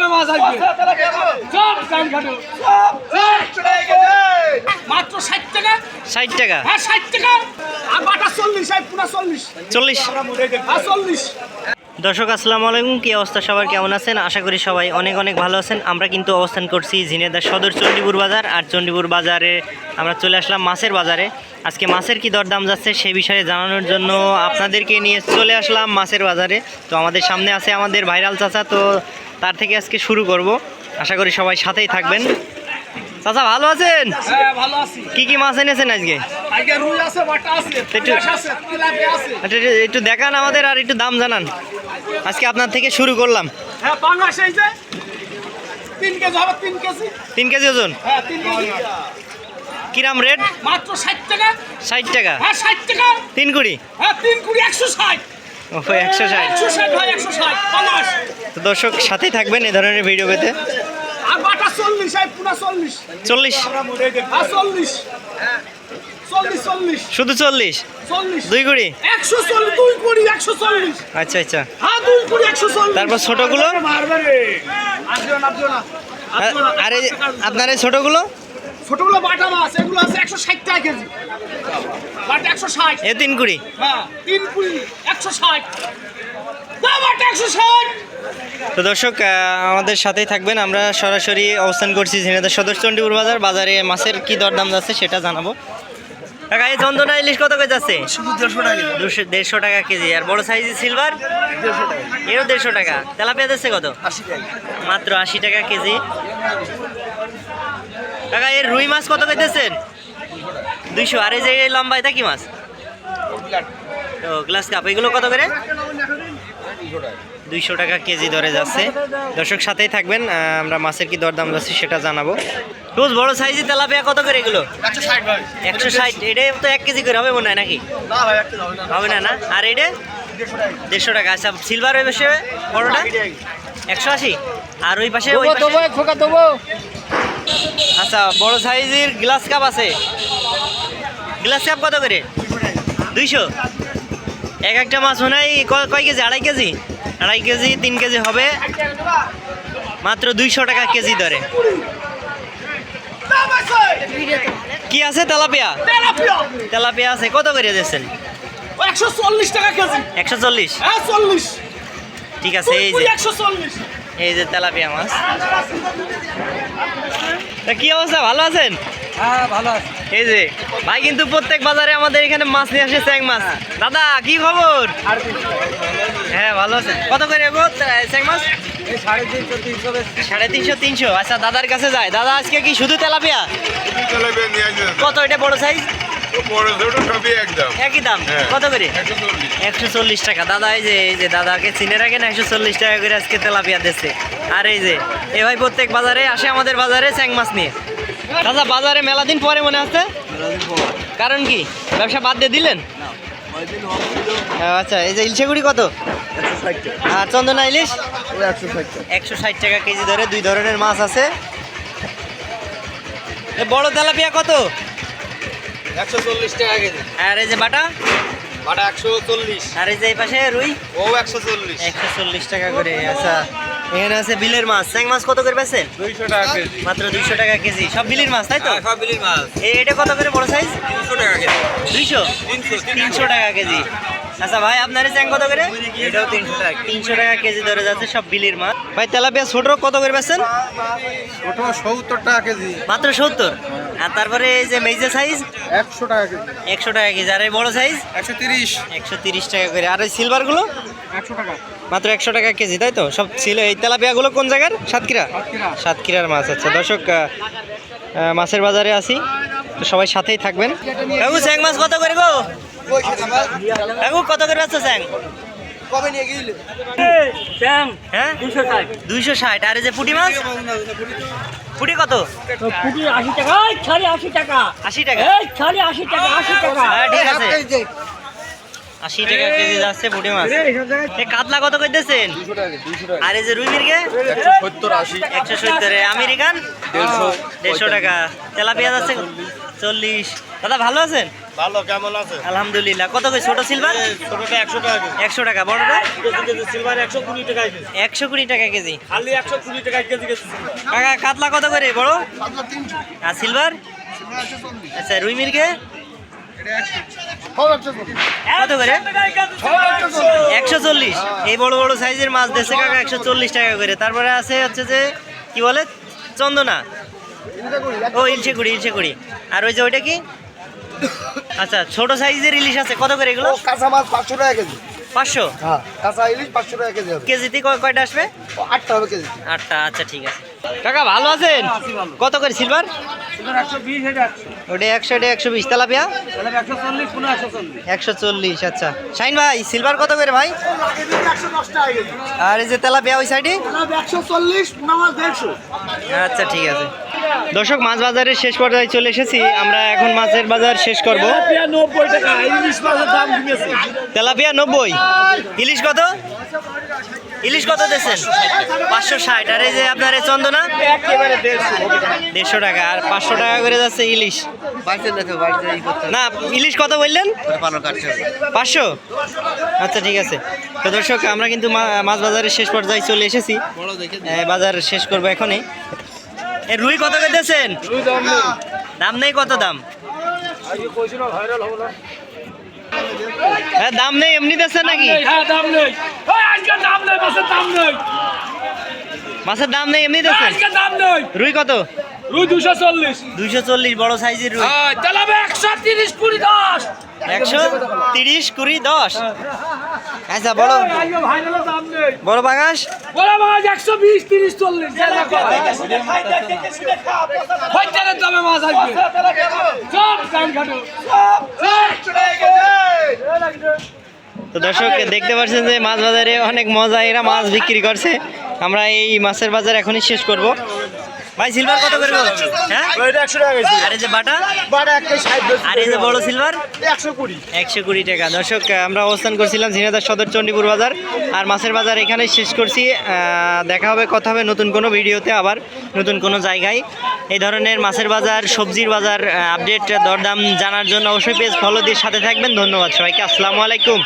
দামে মাছ আসবে সব কান খাটো মাত্র ষাট টাকা? ষাট টাকা। হ্যাঁ ষাট টাকা। আর বাটা চল্লিশ পুরা চল্লিশ। চল্লিশ। আর চল্লিশ। দর্শক আসসালামু আলাইকুম। কি অবস্থা সবার? কেমন আছেন? আশা করি সবাই অনেক অনেক ভালো আছেন। আমরা কিন্তু অবস্থান করছি ঝিনেদার সদর চণ্ডীপুর বাজার। আর চণ্ডীপুর বাজারে আমরা চলে আসলাম মাছের বাজারে। আজকে মাছের কি দরদাম যাচ্ছে সেই বিষয়ে জানানোর জন্য আপনাদেরকে নিয়ে চলে আসলাম মাছের বাজারে। তো আমাদের সামনে আছে আমাদের ভাইরাল চাচা। তো তার থেকে আজকে শুরু করব। আশা করি সবাই সাথেই থাকবেন। চাচা ভালো আছেন? হ্যাঁ কি কি মাছ এনেছেন আজকে? একটু- আচ্ছা, একটু- দেখান আমাদের আর একটু দাম জানান। আজকে আপনার থেকে শুরু করলাম। হ্যাঁ তিন কেজি ওজন? হ্যাঁ কিরাম রেট? মাত্র ষাট টাকা। ষাট টাকা। ষাট টাকা। তিন কুড়ি? হ্যাঁ তিন কুড়ি একশো ষাট। ও একশো ষাট। তো দর্শক সাথেই থাকবেন এ ধরনের ভিডিও পেতে। শুধু চল্লিশ? দুই কুড়ি? আচ্ছা আচ্ছা। হ্যাঁ তারপর ছোটগুলো? আর আপনার এই ছোটগুলো? ছোটগুলো বাটা মাছ এগুলো আছে একশো ষাট টাকা কেজি। বাটা একশো ষাট। এ তিন কুড়ি। হ্যাঁ তিন কুড়ি একশো ষাট। তো দর্শক আমাদের সাথেই থাকবেন। আমরা সরাসরি অবস্থান করছি ঝিনাইদহ সদর চণ্ডীপুর বাজার। বাজারে মাছের কি দরদাম যাচ্ছে সেটা জানাব। কাকা এই চন্দনা ইলিশ কত করে যাচ্ছে? দেড়শো টাকা দুশো দেড়শো টাকা কেজি। আর বড় সাইজের সিলভার? এও দেড়শো টাকা। তেলাপিয়া দিচ্ছে কত? মাত্র আশি টাকা কেজি। কাকা এর রুই মাছ কত করতেছেন দুইশো। আর এই যে এই লম্বা এটা কি মাছ? ও গ্লাস কাপ এগুলো কত করে? দুইশো টাকা কেজি দরে যাচ্ছে। দর্শক সাথেই থাকবেন আমরা মাছের কি দরদাম যাচ্ছে সেটা জানাব। রোজ বড় সাইজের তেলাপিয়া কত করে এগুলো? একশো ষাট। এটা তো এক কেজি করে হবে মনে হয় নাকি? হবে না না? আর এটা? দেড়শো টাকা। আচ্ছা সিলভার ওই পাশে বড়টা? একশো আশি? আর ওই পাশে ওই পাশে খোকা দেবো। আচ্ছা বড় সাইজের গ্লাস কাপ আছে। গ্লাস কাপ কত করে? দুইশো। এক একটা মাছ মনে হয় কয় কেজি? আড়াই কেজি? আড়াই কেজি তিন কেজি হবে। মাত্র দুইশো টাকা কেজি ধরে কি আছে তেলাপিয়া? তেলাপিয়া। আছে। কত করে দিচ্ছেন একশো চল্লিশ টাকা কেজি। একশো চল্লিশ? হ্যাঁ চল্লিশ। ঠিক আছে এই যে। এই যে তেলাপিয়া মাছ। কি অবস্থা? ভালো আছেন? হ্যাঁ ভালো আছে। এই যে ভাই কিন্তু প্রত্যেক বাজারে আমাদের এখানে মাছ নিয়ে আসে চ্যাং মাছ। দাদা কি খবর? হ্যাঁ ভালো আছে কত করে গো চ্যাং মাছ? সাড়ে তিনশো তিনশো সাড়ে তিনশো তিনশো। আচ্ছা দাদার কাছে যায়। দাদা আজকে কি শুধু তেলাপিয়া? কত? এটা বড় সাইজ বড় ছোট সবই একদম। একই দাম। কত করে? একশো চল্লিশ। টাকা। দাদা এই যে এই যে দাদাকে চিনে রাখেন একশো চল্লিশ টাকা করে আজকে তেলাপিয়া দিচ্ছে। আর এই যে এ ভাই প্রত্যেক বাজারে আসে আমাদের বাজারে চ্যাং মাছ নিয়ে। দাদা বাজারে মেলা দিন পরে মনে হচ্ছে কারণ কি? ব্যবসা বাদ দিয়ে দিলেন? আচ্ছা এই যে ইলশেগুড়ি কত? আর চন্দনা ইলিশ? একশো ষাট টাকা। কেজি ধরে দুই ধরনের মাছ আছে। বড় তেলাপিয়া কত? একশো চল্লিশ টাকা কেজি। আর এই যে বাটা? বাটা একশো চল্লিশ। আর এই যে এই পাশে রুই? ও একশো চল্লিশ। একশো চল্লিশ টাকা করে আচ্ছা। এখানে আছে বিলের মাছ। চ্যাং মাছ কত করে বেছেন দুইশো টাকা কেজি। মাত্র দুইশো টাকা কেজি। সব বিলির মাছ তাই তো? সব বিলির মাছ। এই এটা কত করে বড় সাইজ তিনশো টাকা কেজি। দুইশো? তিনশো তিনশো। টাকা কেজি। আচ্ছা ভাই আপনার চ্যাং কত করে? এটাও তিনশো টাকা তিনশো টাকা কেজি ধরে যাচ্ছে সব বিলির মাছ। ভাই তেলাপিয়া ছোট কত করে বেছেন ওটা সত্তর টাকা কেজি। মাত্র সত্তর? আর তারপরে এই যে মেজে সাইজ একশো টাকা কেজি। একশো টাকা কেজি। আর এই বড় সাইজ একশো তিরিশ। একশো তিরিশ টাকা করে। আর এই সিলভারগুলো একশো টাকা। মাত্র একশো টাকা কেজি তাই তো? সব ছিল এই তেলাপিয়াগুলো কোন জায়গার? সাতক্ষীরা? সাতক্ষীরা। সাতক্ষীরার মাছ। আচ্ছা দর্শক মাছের বাজারে আসি। তো সবাই সাথেই থাকবেন। কাকু স্যাং মাছ কত করে গো? কাকু কত করে আছে স্যাং? কবে নিয়ে গেলে? হ্যাঁ? দুইশো ষাট। আর এই যে পুটি মাছ? পুটি কত? পুটি আশি টাকা। এই ছাড়ি আশি টাকা। আশি টাকা? এই ছাড়ি আশি টাকা আশি টাকা হ্যাঁ ঠিক আছে। আশি টাকা কেজি যাচ্ছে পুটি মাছ। এ কাতলা কত করতেছেন আর এই যে রুই মির্গে? একশো সত্তর একশো সত্তর আমেরিকান? দেড়শো টাকা। তেলাপিয়া যাচ্ছে চল্লিশ। দাদা ভালো আছেন? ভালো কেমন আছে আলহামদুলিল্লাহ। কত করে? ছোট সিলভার? ছোটটা একশো টাকা একশো টাকা। বড়টা সিলভার একশো কুড়ি টাকা একশো কুড়ি টাকা কেজি। খালি একশো কুড়ি টাকা কেজি কেজি কাকা কাতলা কত করে? বড়? আর সিলভার? আচ্ছা রুই মির্গে? কত করে? একশো চল্লিশ। এই বড় বড় সাইজের মাছ দেশে কাকা একশো চল্লিশ টাকা করে। তারপরে আছে হচ্ছে যে কি বলে? চন্দনা। ও ইলশে কুড়ি ইলশে কুড়ি। আর ওই যে ওইটা কি? আচ্ছা ছোট সাইজের ইলিশ আছে। কত করে এগুলো? কাঁচা মাছ পাঁচশো টাকা কেজি। পাঁচশো? হ্যাঁ কাঁচা ইলিশ পাঁচশো টাকা কেজি কেজিতে কয়- কয়টা আসবে? আটটা হবে কেজি। আটটা আচ্ছা ঠিক আছে। কাকা ভালো আছেন? কত করে সিলভার ওটা একশো এটা একশো বিশ। তেলাপিয়া? একশো চল্লিশ আচ্ছা। শাইন ভাই সিলভার কত করে ভাই? আর এই যে তেলাপিয়া ওই সাইডে আচ্ছা ঠিক আছে। দর্শক মাছ বাজারের শেষ পর্যায়ে চলে এসেছি। আমরা এখন মাছের বাজার শেষ করব। তেলাপিয়া নব্বই। ইলিশ কত? ইলিশ কত দিয়েছেন? পাঁচশো ষাট। আর এই যে আপনার এই চন্দনা? দেড়শো। টাকা। আর পাঁচশো টাকা করে যাচ্ছে ইলিশ। না ইলিশ কত বললেন? পাঁচশো? আচ্ছা ঠিক আছে। তো দর্শক আমরা কিন্তু মাছ বাজারের শেষ পর্যায়ে চলে এসেছি। বাজার শেষ করব এখনই। এ রুই কত করে দিয়েছেন? দাম নেই কত দাম? হ্যাঁ দাম নেই এমনি দেশে নাকি? হ্যাঁ দাম নেই। আজকে দাম নেই মাছের দাম নেই। মাছের দাম নেই এমনি দেশে আজকে দাম নেই। রুই কত? রুই দুশো চল্লিশ। দুইশো চল্লিশ বড় সাইজের রুই। তাহলে একশো তিরিশ কুড়ি দশ। একশো তিরিশ কুড়ি দশ? আচ্ছা নেই। বড় বাগাস। বড় মাছ একশো বিশ তিরিশ চল্লিশ দামে মাছ আসবে। সব কান খাটো তো দর্শক দেখতে পাচ্ছেন যে মাছ বাজারে অনেক মজা এরা মাছ বিক্রি করছে। আমরা এই মাছের বাজার এখনই শেষ করব। ভাই সিলভার কত করে? হ্যাঁ? টাকা আর এই যে বাটা? বাটা একটা ষাট আর এই যে বড় সিলভার একশো কুড়ি। একশো কুড়ি টাকা। দর্শক আমরা অবস্থান করছিলাম ঝিনাদার সদর চণ্ডীপুর বাজার। আর মাছের বাজার এখানে শেষ করছি। দেখা হবে কথা হবে নতুন কোনো ভিডিওতে আবার নতুন কোনো জায়গায়। এই ধরনের মাছের বাজার সবজির বাজার আপডেট দরদাম জানার জন্য অবশ্যই পেজ ফলো দিয়ে সাথে থাকবেন। ধন্যবাদ সবাইকে। আসসালামু আলাইকুম।